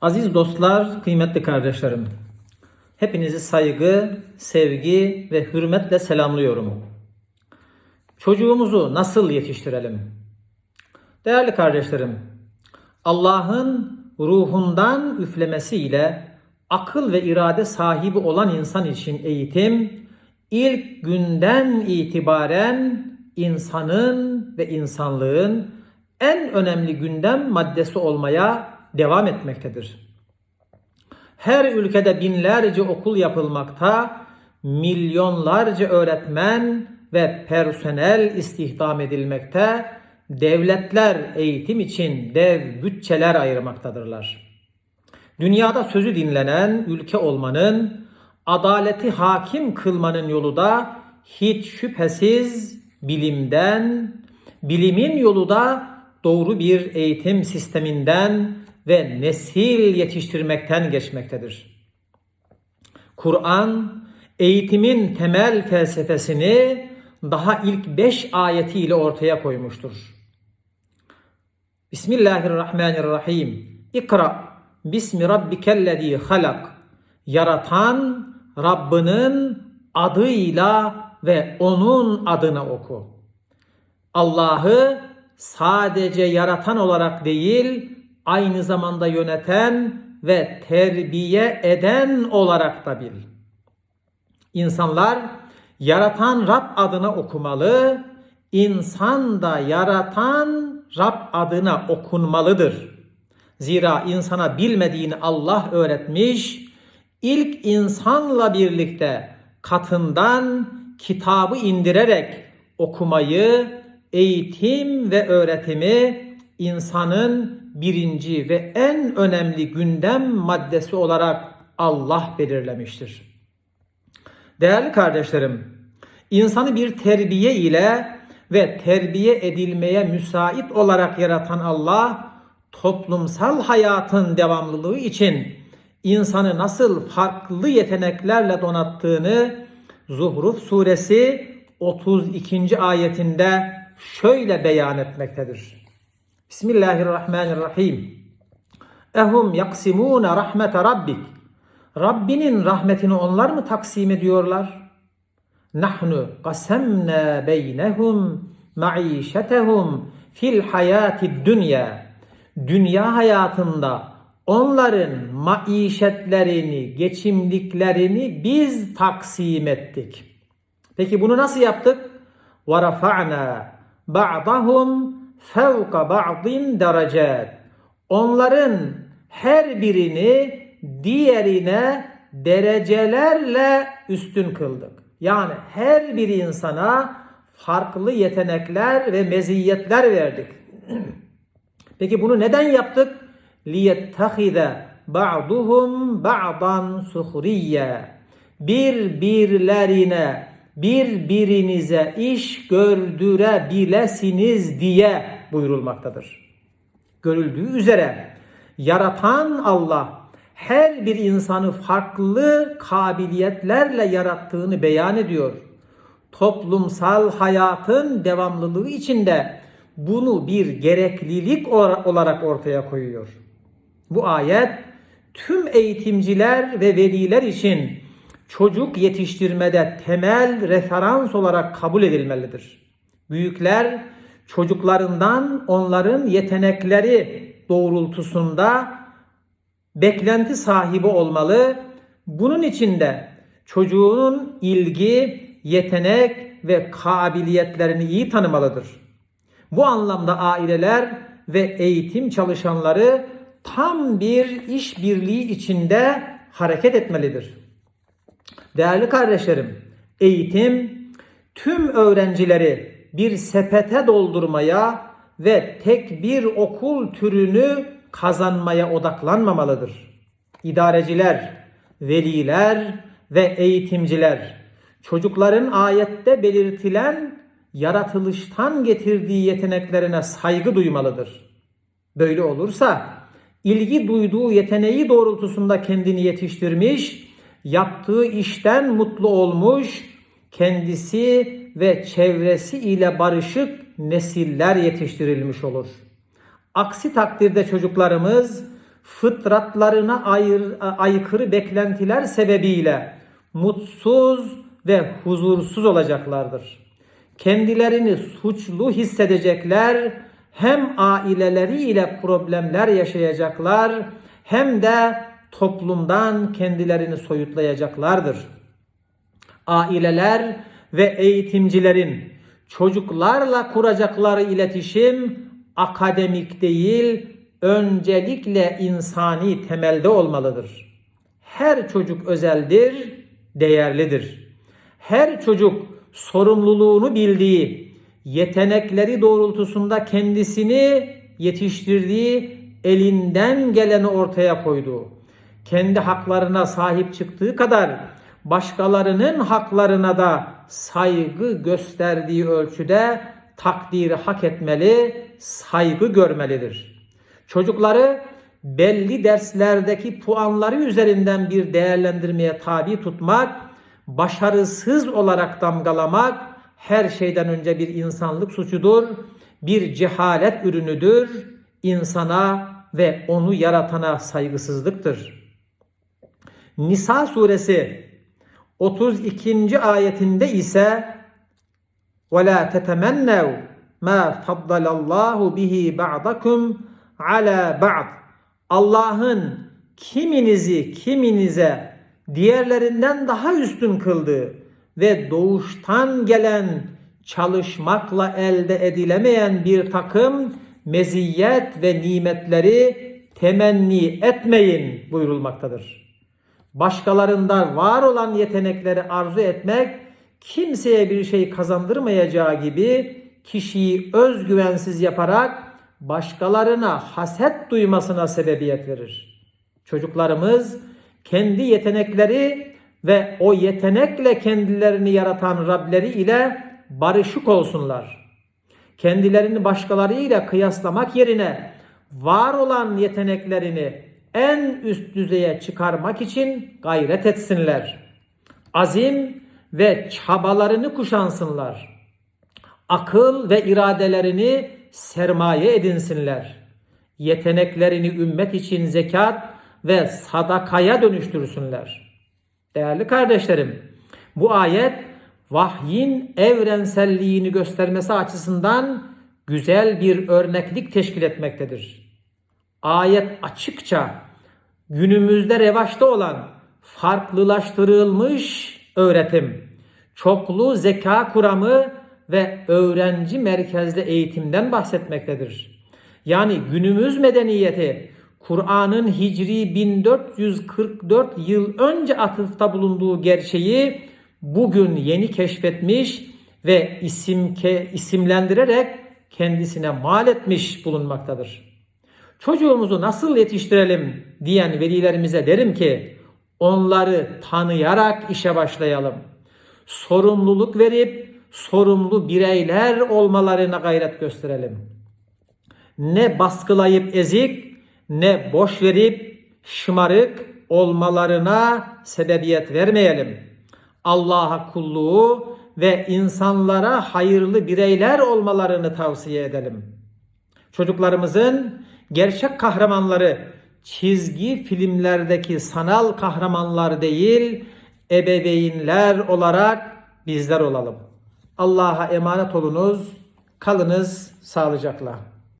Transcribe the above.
Aziz dostlar, kıymetli kardeşlerim. Hepinizi saygı, sevgi ve hürmetle selamlıyorum. Çocuğumuzu nasıl yetiştirelim? Değerli kardeşlerim, Allah'ın ruhundan üflemesiyle akıl ve irade sahibi olan insan için eğitim ilk günden itibaren insanın ve insanlığın en önemli gündem maddesi olmaya devam etmektedir. Her ülkede binlerce okul yapılmakta, milyonlarca öğretmen ve personel istihdam edilmekte, devletler eğitim için dev bütçeler ayırmaktadırlar. Dünyada sözü dinlenen ülke olmanın, adaleti hakim kılmanın yolu da hiç şüphesiz bilimden, bilimin yolu da doğru bir eğitim sisteminden ve nesil yetiştirmekten geçmektedir. Kur'an eğitimin temel felsefesini daha ilk beş ayetiyle ortaya koymuştur. Bismillahirrahmanirrahim. İkra bismi rabbikellezî halak. Yaratan Rabbinin adıyla ve onun adına oku. Allah'ı sadece yaratan olarak değil, aynı zamanda yöneten ve terbiye eden olarak da bil. İnsanlar yaratan Rab adına okumalı, insan da yaratan Rab adına okunmalıdır. Zira insana bilmediğini Allah öğretmiş, ilk insanla birlikte katından kitabı indirerek okumayı, eğitim ve öğretimi insanın birinci ve en önemli gündem maddesi olarak Allah belirlemiştir. Değerli kardeşlerim, insanı bir terbiye ile ve terbiye edilmeye müsait olarak yaratan Allah, toplumsal hayatın devamlılığı için insanı nasıl farklı yeteneklerle donattığını Zuhruf suresi 32. ayetinde şöyle beyan etmektedir. Bismillahirrahmanirrahim. Ehum yaksimune rahmete rabbik. Rabbinin rahmetini onlar mı taksim ediyorlar? Nahnu qasemna beynehum maişetehum fil hayati dünya. Dünya hayatında onların maişetlerini, geçimliklerini biz taksim ettik. Peki bunu nasıl yaptık? وَرَفَعْنَا بَعْضَهُمْ فَوْقَ بَعْضٍ دَرَجَاتٍ Onların her birini diğerine derecelerle üstün kıldık. Yani her bir insana farklı yetenekler ve meziyetler verdik. Peki bunu neden yaptık? لِيَتَّخِذَ بَعْضُهُمْ بَعْضًا سُخْرِيَّ Birbirlerine, birbirinize iş gördürebilesiniz diye buyurulmaktadır. Görüldüğü üzere yaratan Allah her bir insanı farklı kabiliyetlerle yarattığını beyan ediyor. Toplumsal hayatın devamlılığı içinde bunu bir gereklilik olarak ortaya koyuyor. Bu ayet tüm eğitimciler ve veliler için çocuk yetiştirmede temel referans olarak kabul edilmelidir. Büyükler çocuklarından onların yetenekleri doğrultusunda beklenti sahibi olmalı. Bunun için de çocuğun ilgi, yetenek ve kabiliyetlerini iyi tanımalıdır. Bu anlamda aileler ve eğitim çalışanları tam bir işbirliği içinde hareket etmelidir. Değerli kardeşlerim, eğitim tüm öğrencileri bir sepete doldurmaya ve tek bir okul türünü kazanmaya odaklanmamalıdır. İdareciler, veliler ve eğitimciler çocukların ayette belirtilen yaratılıştan getirdiği yeteneklerine saygı duymalıdır. Böyle olursa ilgi duyduğu yeteneği doğrultusunda kendini yetiştirmiş, yaptığı işten mutlu olmuş, kendisi ve çevresi ile barışık nesiller yetiştirilmiş olur. Aksi takdirde çocuklarımız fıtratlarına ayır, aykırı beklentiler sebebiyle mutsuz ve huzursuz olacaklardır. Kendilerini suçlu hissedecekler, hem aileleriyle problemler yaşayacaklar, hem de toplumdan kendilerini soyutlayacaklardır. Aileler ve eğitimcilerin çocuklarla kuracakları iletişim akademik değil, öncelikle insani temelde olmalıdır. Her çocuk özeldir, değerlidir. Her çocuk sorumluluğunu bildiği, yetenekleri doğrultusunda kendisini yetiştirdiği, elinden geleni ortaya koyduğu, kendi haklarına sahip çıktığı kadar başkalarının haklarına da saygı gösterdiği ölçüde takdiri hak etmeli, saygı görmelidir. Çocukları belli derslerdeki puanları üzerinden bir değerlendirmeye tabi tutmak, başarısız olarak damgalamak her şeyden önce bir insanlık suçudur, bir cehalet ürünüdür, insana ve onu yaratana saygısızlıktır. Nisa suresi 32. ayetinde ise وَلَا تَتَمَنَّوْا مَا فَضَّلَ اللّٰهُ بِهِ بَعْضَكُمْ عَلَى بَعْضٍ Allah'ın kiminizi kiminize diğerlerinden daha üstün kıldığı ve doğuştan gelen çalışmakla elde edilemeyen bir takım meziyet ve nimetleri temenni etmeyin buyurulmaktadır. Başkalarında var olan yetenekleri arzu etmek kimseye bir şey kazandırmayacağı gibi kişiyi özgüvensiz yaparak başkalarına haset duymasına sebebiyet verir. Çocuklarımız kendi yetenekleri ve o yetenekle kendilerini yaratan Rableri ile barışık olsunlar. Kendilerini başkalarıyla kıyaslamak yerine var olan yeteneklerini en üst düzeye çıkarmak için gayret etsinler. Azim ve çabalarını kuşansınlar. Akıl ve iradelerini sermaye edinsinler. Yeteneklerini ümmet için zekat ve sadakaya dönüştürsünler. Değerli kardeşlerim, bu ayet vahyin evrenselliğini göstermesi açısından güzel bir örneklik teşkil etmektedir. Ayet açıkça günümüzde revaçta olan farklılaştırılmış öğretim, çoklu zeka kuramı ve öğrenci merkezli eğitimden bahsetmektedir. Yani günümüz medeniyeti Kur'an'ın Hicri 1444 yıl önce atıfta bulunduğu gerçeği bugün yeni keşfetmiş ve isim ke, isimlendirerek kendisine mal etmiş bulunmaktadır. Çocuğumuzu nasıl yetiştirelim diyen velilerimize derim ki onları tanıyarak işe başlayalım. Sorumluluk verip sorumlu bireyler olmalarına gayret gösterelim. Ne baskılayıp ezik ne boş verip şımarık olmalarına sebebiyet vermeyelim. Allah'a kulluğu ve insanlara hayırlı bireyler olmalarını tavsiye edelim. Çocuklarımızın gerçek kahramanları çizgi filmlerdeki sanal kahramanlar değil, ebeveynler olarak bizler olalım. Allah'a emanet olunuz. Kalınız sağlıcakla.